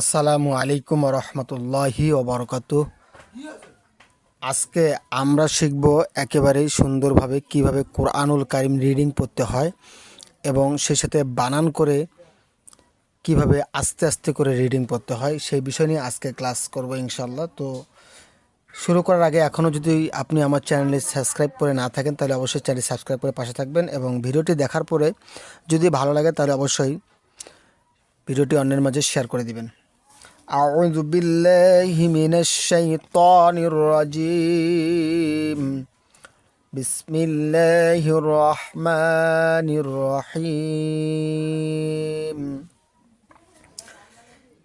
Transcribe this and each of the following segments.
আসসালামু আলাইকুম রহমতুল্লাহি ওবরকাত আজকে আমরা শিখব একেবারেই সুন্দরভাবে কীভাবে কোরআনুল কারিম রিডিং পড়তে হয় এবং সেই সাথে বানান করে কীভাবে আস্তে আস্তে করে রিডিং পড়তে হয়, সেই বিষয় নিয়ে আজকে ক্লাস করব ইনশাল্লাহ তো শুরু করার আগে এখনও যদি আপনি আমার চ্যানেলে সাবস্ক্রাইব করে না থাকেন, তাহলে অবশ্যই চ্যানেল সাবস্ক্রাইব করে পাশে থাকবেন এবং ভিডিওটি দেখার পরে যদি ভালো লাগে, তাহলে অবশ্যই ভিডিওটি অন্যের মাঝে শেয়ার করে দিবেন। أعوذ بالله من الشيطان الرجيم بسم الله الرحمن الرحيم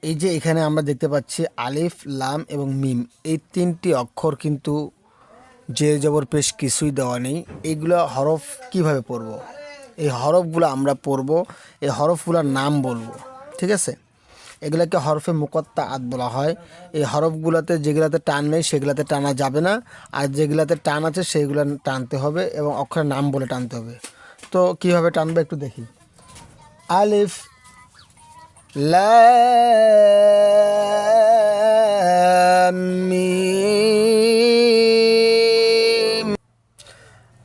এই যে এখানে আমরা দেখতে পাচ্ছি আলিফ লাম এবং মিম এই তিনটি অক্ষর কিন্তু যে জবর পেশ কিছুই দেওয়া নেই এইগুলো হরফ কিভাবে পড়ব এই হরফগুলো আমরা পড়ব এই হরফগুলোর নাম বলবো ঠিক আছে এগুলোকে হরফে মুকত্তা আত বলা হয়। এই হরফগুলোতে যেগুলাতে টান নেই, সেগুলাতে টানা যাবে না। আর যেগুলাতে টান আছে সেইগুলো টানতে হবে এবং অক্ষরের নাম বলে টানতে হবে। তো কীভাবে টানবে একটু দেখি। আলিফ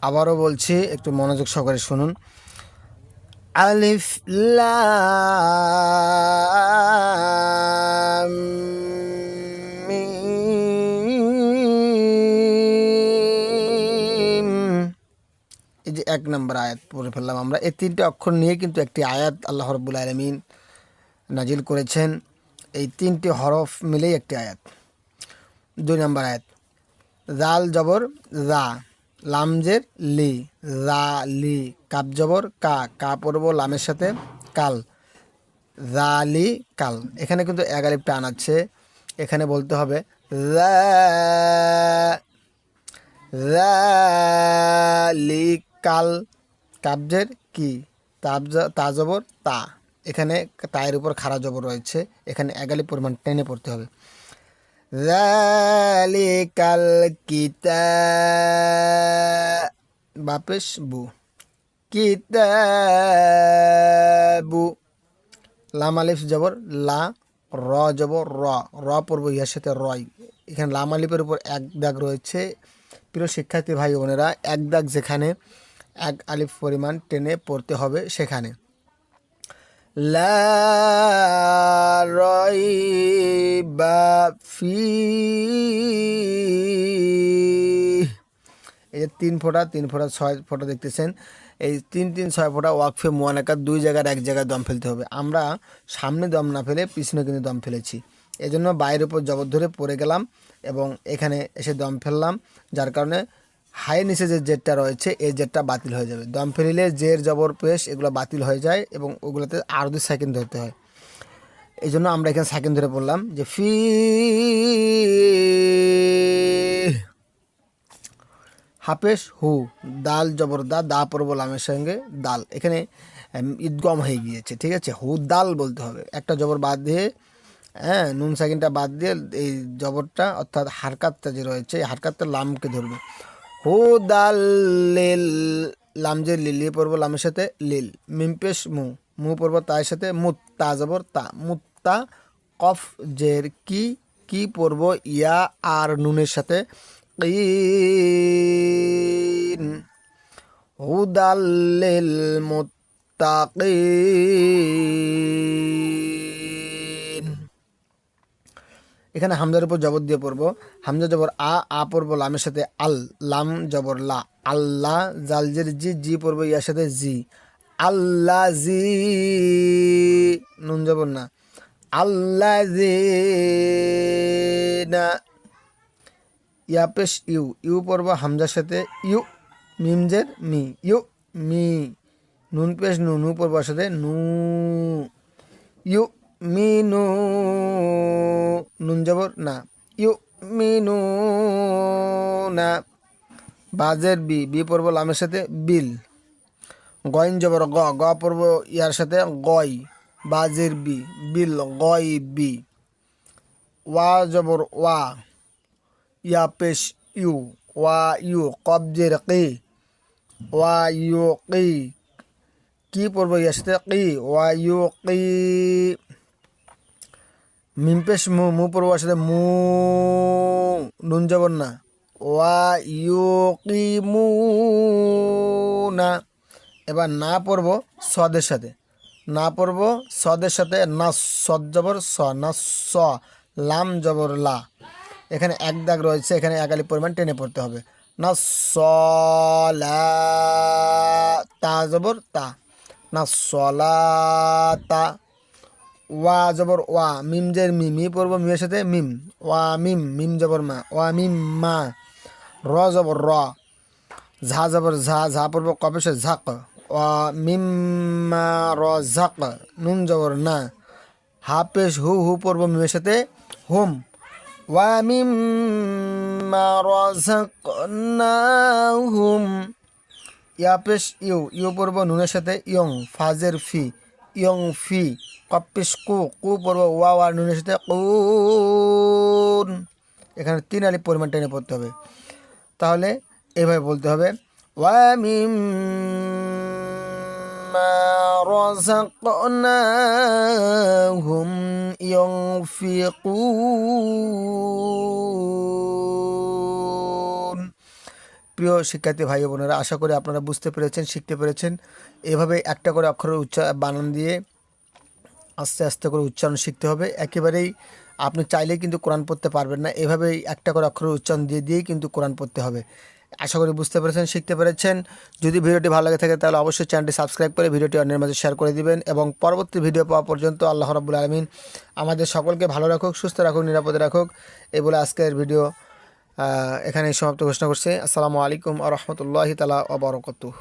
আবারও বলছি, একটু মনোযোগ সহকারে শুনুন। আলিফ লাম। এই যে এক নম্বর আয়াত পড়ে ফেললাম আমরা। এই তিনটে অক্ষর নিয়ে কিন্তু একটি আয়াত আল্লাহ রব্বুল আলমিন নাজিল করেছেন। এই তিনটি হরফ মিলেই একটি আয়াত। দুই নম্বর আয়াত, জাল জবর, জা। লামজের লি, রা, লি, কাপ জবর, কা কা পড়ব লামের সাথে, কাল। জালি কাল। এখানে কিন্তু এগালিপ টান আছে। এখানে বলতে হবে লি, কাল। কাবজের কি? তা জবর, তা। এখানে তায়ের উপর খাড়া জবর রয়েছে। এখানে এগালি পরিমাণ টেনে পড়তে হবে। জালিকাল কিতাবেশ বু কিতাবু লাম আলিফ জবর লা র জবর র র পড়ব ইয়ার সাথে রয়। এখানে লাম আলিফের উপর এক দাগ রয়েছে। প্রিয় শিক্ষার্থী ভাই বোনেরা এক দাগ যেখানে এক আলিফ পরিমাণ টেনে পড়তে হবে সেখানে। লা রয়বা ফি এই যে তিন ফোঁটা তিন ফোঁটা, ছয় ফোঁটা দেখতেছেন। এই তিন তিন, ছয় ফোঁটা ওয়াকফে মোয়ানাকার দুই জায়গার এক জায়গায় দম ফেলতে হবে। আমরা সামনে দম না ফেলে পিছনে কিন্তু দম ফেলেছি। এজন্য বাইরের উপর জবর ধরে পড়ে গেলাম এবং এখানে এসে দম ফেললাম, যার কারণে হাই নিচে যে জেটটা রয়েছে, এই জেটটা বাতিল হয়ে যাবে। দম ফেলিলে জের, জবর, পেশ এগুলো বাতিল হয়ে যায় এবং ওগুলোতে আরও দুই সেকেন্ড ধরতে হয়। এই জন্য আমরা এখানে সেকেন্ড ধরে পড়লাম যে ফি হাফেশ হু, দাল, জবর, দা দা পড়ব লামের সঙ্গে, দাল। এখানে ঈদগম হয়ে গিয়েছে, ঠিক আছে? হু, দাল বলতে হবে। একটা জবর বাদ দিয়ে হ্যাঁ নুন সেকেন্ডটা বাদ দিয়ে এই জবরটা, অর্থাৎ হারকাতটা যে রয়েছে, এই হারকাতটা লামকে ধরবে। হু দাল লিল লাম যে লিলি পড়ব লামের সাথে লিল। মিমপেশ মু মু পড়ব তার সাথে মুত, তা জবর তা। মুত্তা, কফ, জের, কি কি পড়ব ইয়া আর নুনের সাথে কিন। হুদাল্লিল মুত্তাকিন। এখানে হামজার উপর জবর দিয়ে পড়ব। হামজা জবর আ আ পড়ব লামের সাথে আল, লাম জবর লা। আল্লাহ জালজের জি জি পড়ব ইয়ার সাথে জি। আল্লাহ জি, নুন জবর না। আল্লাহ জি না। ইয়া পেশ ইউ ইউ পড়ব হামজার সাথে ইউ মিমজের মি। ইউ, মি। নুন পেশ নু নু পড়বার সাথে নু। ইউ মি নু নুন জবর, না। ইউ মিনু, না। বাজের বি বি পড়ব লামের সাথে বিল। গয়েন জবর, গ গ পড়ব ইয়ার সাথে গয়। বাজের বি, বিল, গয় বি। ওয়া জবর, ওয়া। ইয়া পেশ, ইউ। ওয়া, ইউ, কবজের কি। ওয়া, ইউ, কি। কি পড়ব ইয়ার সাথে কি? ওয়া, ইউ, কি। মিম পেশ মু মু ওয়ার সাথে মু, নুন জবর না। ওয়া মু না এবার না পড়ব সদের সাথে। না পড়ব সদের সাথে, না সদ জবর স, না স, লাম জবর লা। এখানে এক দাগ রয়েছে, এখানে একালি পরিমাণ টেনে পড়তে হবে। না স, লা, তা জবর তা। না সলা তা। ওয়া জবর ওয়া, মিম জের মি মি পড়ব মিমের সাথে, মিম, ওয়া মিম মিম জবর মা, ওয়া মিম মা, র জবর র, ঝা জবর ঝা ঝা পড়ব সে ঝাক, ওয়া মিম মা র ঝাক, নুন জবর না, হা পেশ হু হু পড়ব মিমের সাথে, হুম, ওয়া মিম মা র ঝাক না, হুম, ইয়া পেশ ইউ ইউ পড়ব নুনের সাথে, ইয়ং, ফাজের ফি, ইয়ং ফি কপিস কু কু পড়ব ওয়া ওয়ার নুনের সাথে কুন এখানে তিন আলি পরিমাণ টেনে পড়তে হবে তাহলে এভাবে বলতে হবে ওয়া মিম رزقناهم ينفقون প্রিয় শিক্ষার্থী ভাই ও বোনেরা আশা করি আপনারা বুঝতে পেরেছেন শিখতে পেরেছেন এভাবে একটা করে অক্ষরের উচ্চার বানান দিয়ে আস্তে আস্তে করে উচ্চারণ শিখতে হবে। একেবারেই আপনি চাইলেই কিন্তু কোরআন পড়তে পারবেন না। এভাবেই একটা করে অক্ষরের উচ্চারণ দিয়ে দিয়েই কিন্তু কোরআন পড়তে হবে। আশা করি বুঝতে পেরেছেন শিখতে পেরেছেন। যদি ভিডিওটি ভালো লাগে থাকে তাহলে অবশ্যই চ্যানেলটি সাবস্ক্রাইব করে ভিডিওটি অন্যের মাঝে শেয়ার করে দিবেন এবং পরবর্তী ভিডিও পাওয়া পর্যন্ত আল্লাহ রাবুল আলমিন আমাদের সকলকে ভালো রাখুক সুস্থ রাখুক নিরাপদে রাখুক। এই বলে আজকের ভিডিও আহ, এখানেই সমাপ্ত ঘোষণা করছে। আসসালামু আলাইকুম আ রহমতুল্লাহি তালা অবরকতুহ